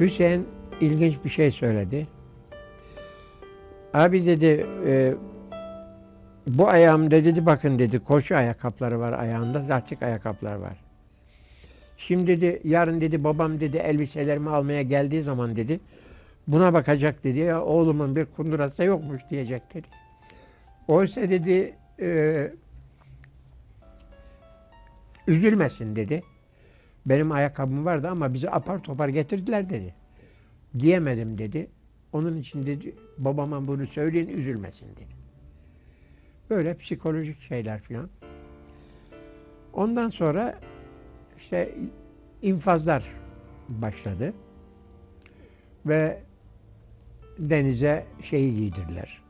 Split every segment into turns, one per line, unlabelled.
Hüseyin ilginç bir şey söyledi. Abi dedi e, bu ayağımda dedi bakın dedi koşu ayakkabıları var ayağında lastik ayakkabılar var. Şimdi dedi yarın dedi babam dedi elbiselerimi almaya geldiği zaman dedi buna bakacak dedi ya oğlumun bir kundurası yokmuş diyecek dedi. Oysa dedi e, üzülmesin dedi. Benim ayakkabım vardı ama bizi apar topar getirdiler dedi. Giyemedim dedi. Onun için dedi babama bunu söyleyin üzülmesin dedi. Böyle psikolojik şeyler filan. Ondan sonra işte infazlar başladı. Ve denize şeyi giydirdiler.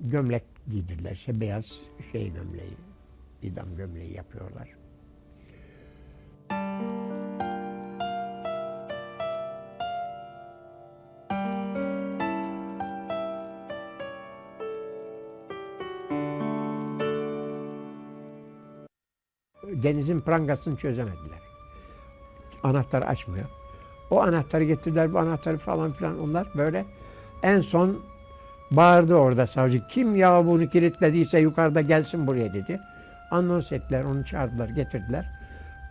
Gömlek giydirdiler. İşte beyaz şey gömleği, idam gömleği yapıyorlar. Denizin prangasını çözemediler. Anahtar açmıyor. O anahtarı getirdiler, bu anahtarı falan filan onlar böyle. En son bağırdı orada savcı. Kim ya bunu kilitlediyse yukarıda gelsin buraya dedi. Anons ettiler, onu çağırdılar, getirdiler.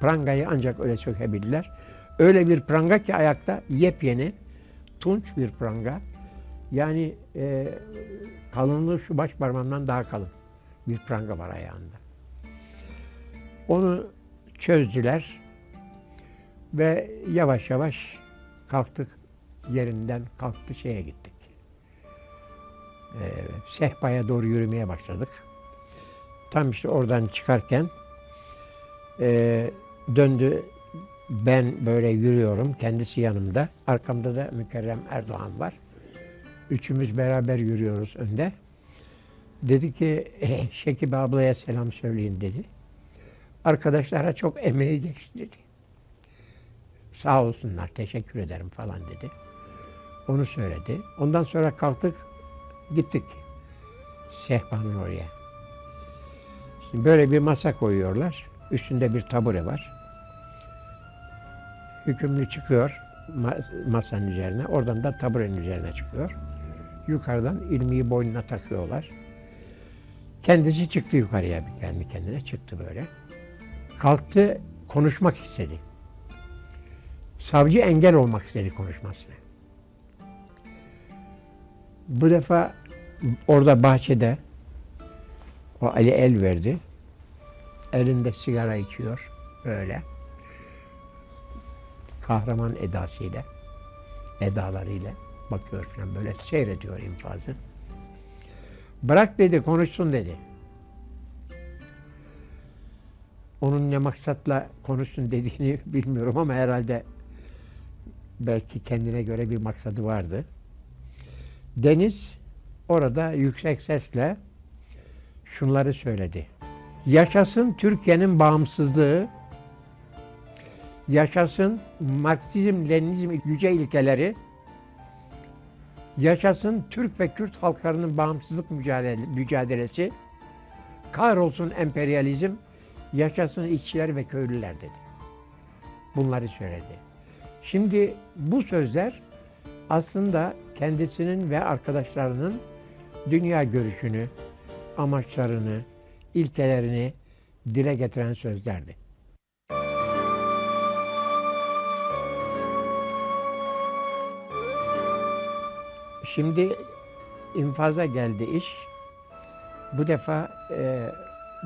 Prangayı ancak öyle sökebildiler. Öyle bir pranga ki ayakta yepyeni, tunç bir pranga. Yani e, kalınlığı şu baş parmağımdan daha kalın bir pranga var ayağında. Onu çözdüler ve yavaş yavaş kalktık yerinden kalktı şeye gittik. Ee, sehpaya doğru yürümeye başladık. Tam işte oradan çıkarken e, döndü ben böyle yürüyorum kendisi yanımda arkamda da Mükerrem Erdoğan var. Üçümüz beraber yürüyoruz önde. Dedi ki eh, Şekip ablaya selam söyleyin dedi. Arkadaşlara çok emeği geçti dedi. Sağ olsunlar, teşekkür ederim falan dedi. Onu söyledi. Ondan sonra kalktık, gittik sehpanın oraya. Şimdi böyle bir masa koyuyorlar. Üstünde bir tabure var. Hükümlü çıkıyor masanın üzerine. Oradan da taburenin üzerine çıkıyor. Yukarıdan ilmiyi boynuna takıyorlar. Kendisi çıktı yukarıya kendi kendine çıktı böyle. Kalktı konuşmak istedi. Savcı engel olmak istedi konuşmasına. Bu defa orada bahçede o Ali el verdi. Elinde sigara içiyor böyle. Kahraman edasıyla, edalarıyla bakıyor falan böyle seyrediyor infazı. Bırak dedi, konuşsun dedi. Onun ne maksatla konuşsun dediğini bilmiyorum ama herhalde belki kendine göre bir maksadı vardı. Deniz orada yüksek sesle şunları söyledi. Yaşasın Türkiye'nin bağımsızlığı, yaşasın Marksizm, Leninizm yüce ilkeleri, yaşasın Türk ve Kürt halklarının bağımsızlık mücadele, mücadelesi, kahrolsun emperyalizm, yaşasın işçiler ve köylüler dedi. Bunları söyledi. Şimdi bu sözler aslında kendisinin ve arkadaşlarının dünya görüşünü, amaçlarını, ilkelerini dile getiren sözlerdi. Şimdi infaza geldi iş. Bu defa e,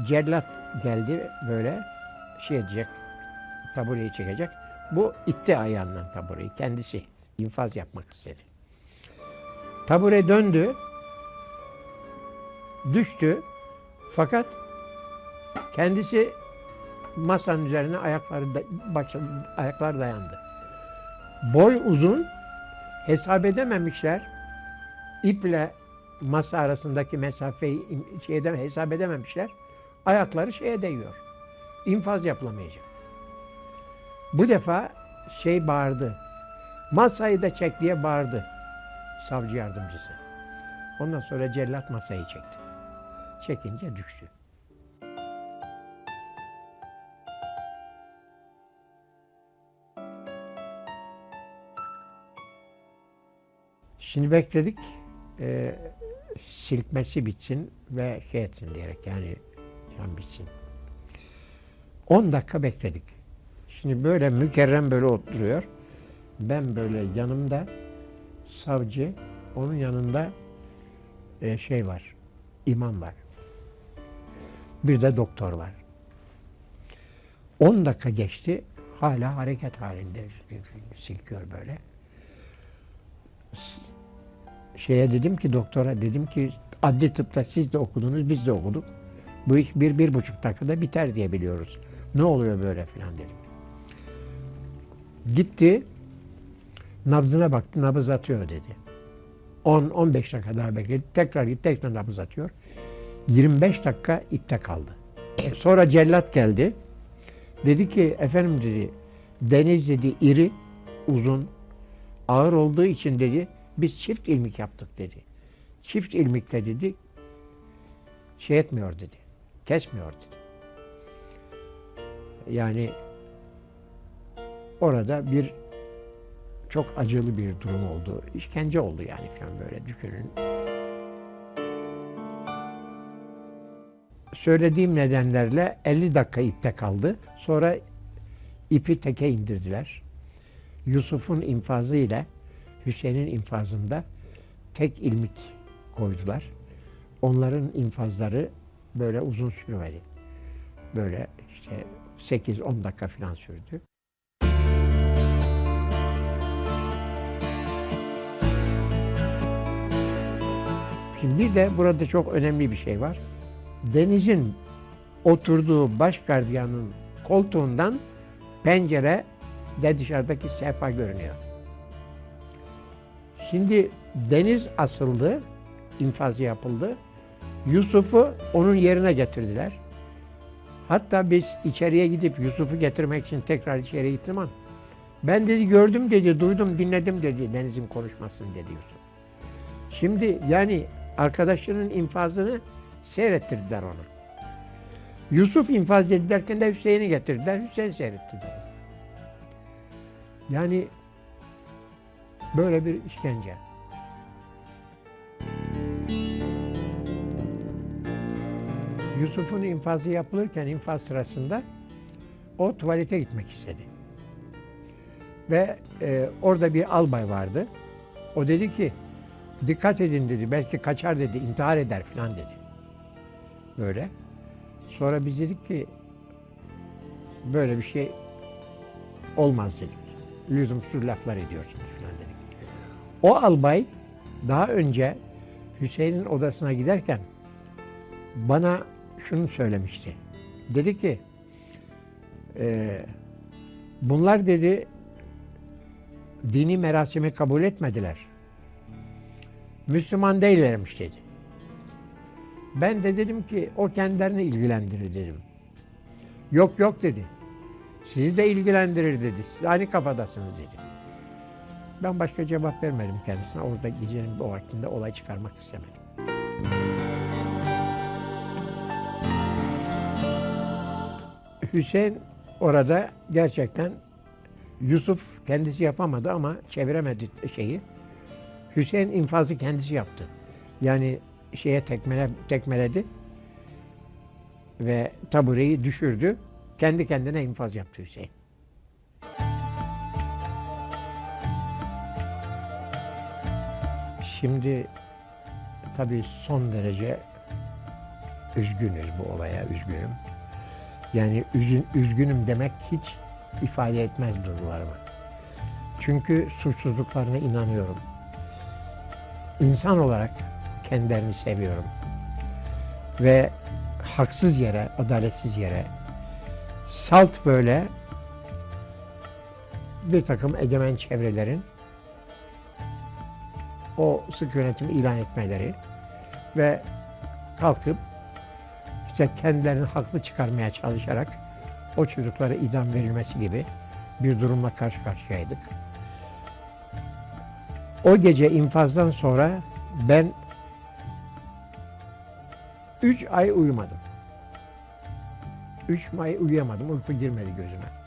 cellat geldi böyle şey edecek, tabureyi çekecek. Bu itti ayağından tabureyi kendisi. infaz yapmak istedi. Tabure döndü, düştü. Fakat kendisi masanın üzerine ayakları da, baş, ayaklar dayandı. Boy uzun, hesap edememişler. İple masa arasındaki mesafeyi şeyden hesap edememişler. Ayakları şeye değiyor. İnfaz yapılamayacak. Bu defa şey bağırdı. Masayı da çek diye bağırdı savcı yardımcısı. Ondan sonra cellat masayı çekti. Çekince düştü. Şimdi bekledik. e, silkmesi bitsin ve şey etsin diyerek yani can bitsin. 10 dakika bekledik. Şimdi böyle mükerrem böyle oturuyor. Ben böyle yanımda savcı, onun yanında e, şey var, imam var. Bir de doktor var. 10 dakika geçti. Hala hareket halinde silkiyor böyle. Şeye dedim ki doktora dedim ki adli tıpta siz de okudunuz biz de okuduk. Bu iş bir, bir buçuk dakikada biter diye biliyoruz. Ne oluyor böyle filan dedim. Gitti, nabzına baktı, nabız atıyor dedi. 10-15 dakika daha bekledi. Tekrar gitti, tekrar nabız atıyor. 25 dakika ipte kaldı. Sonra cellat geldi. Dedi ki efendim dedi deniz dedi iri, uzun, ağır olduğu için dedi biz çift ilmik yaptık dedi. Çift ilmikte dedi şey etmiyor dedi. Kesmiyor dedi. Yani orada bir çok acılı bir durum oldu. İşkence oldu yani falan böyle düşünün. Söylediğim nedenlerle 50 dakika ipte kaldı. Sonra ipi teke indirdiler. Yusuf'un infazı ile Hüseyin'in infazında tek ilmik koydular. Onların infazları böyle uzun sürmedi. Böyle işte 8-10 dakika falan sürdü. Şimdi bir de burada çok önemli bir şey var. Deniz'in oturduğu baş gardiyanın koltuğundan pencere de dışarıdaki sehpa görünüyor. Şimdi Deniz asıldı, infazı yapıldı. Yusuf'u onun yerine getirdiler. Hatta biz içeriye gidip Yusuf'u getirmek için tekrar içeriye gittim ama ben dedi gördüm dedi, duydum, dinledim dedi Deniz'in konuşmasını dedi Yusuf. Şimdi yani arkadaşının infazını seyrettirdiler ona. Yusuf infaz edilirken de Hüseyin'i getirdiler, Hüseyin seyretti dedi. Yani böyle bir işkence. Yusuf'un infazı yapılırken infaz sırasında o tuvalete gitmek istedi. Ve e, orada bir albay vardı. O dedi ki dikkat edin dedi belki kaçar dedi intihar eder filan dedi. Böyle. Sonra biz dedik ki böyle bir şey olmaz dedik. Lüzumsuz laflar ediyorsunuz filan dedik. O albay daha önce Hüseyin'in odasına giderken bana şunu söylemişti. Dedi ki "Eee, bunlar dedi dini merasimi kabul etmediler. Müslüman değillermiş dedi. Ben de dedim ki o kendilerini ilgilendirir dedim. Yok yok dedi. Sizi de ilgilendirir dedi. Siz aynı kafadasınız dedi. Ben başka cevap vermedim kendisine. Orada gecenin o vaktinde olay çıkarmak istemedim. Hüseyin orada gerçekten Yusuf kendisi yapamadı ama çeviremedi şeyi. Hüseyin infazı kendisi yaptı. Yani şeye tekmele, tekmeledi ve tabureyi düşürdü. Kendi kendine infaz yaptı Hüseyin. Şimdi tabii son derece üzgünüz bu olaya, üzgünüm. Yani üzün, üzgünüm demek hiç ifade etmez duygularımı. Çünkü suçsuzluklarına inanıyorum. İnsan olarak kendilerini seviyorum. Ve haksız yere, adaletsiz yere, salt böyle bir takım egemen çevrelerin o sık yönetimi ilan etmeleri ve kalkıp işte kendilerini haklı çıkarmaya çalışarak o çocuklara idam verilmesi gibi bir durumla karşı karşıyaydık. O gece infazdan sonra ben üç ay uyumadım. Üç ay uyuyamadım. Uyku girmedi gözüme.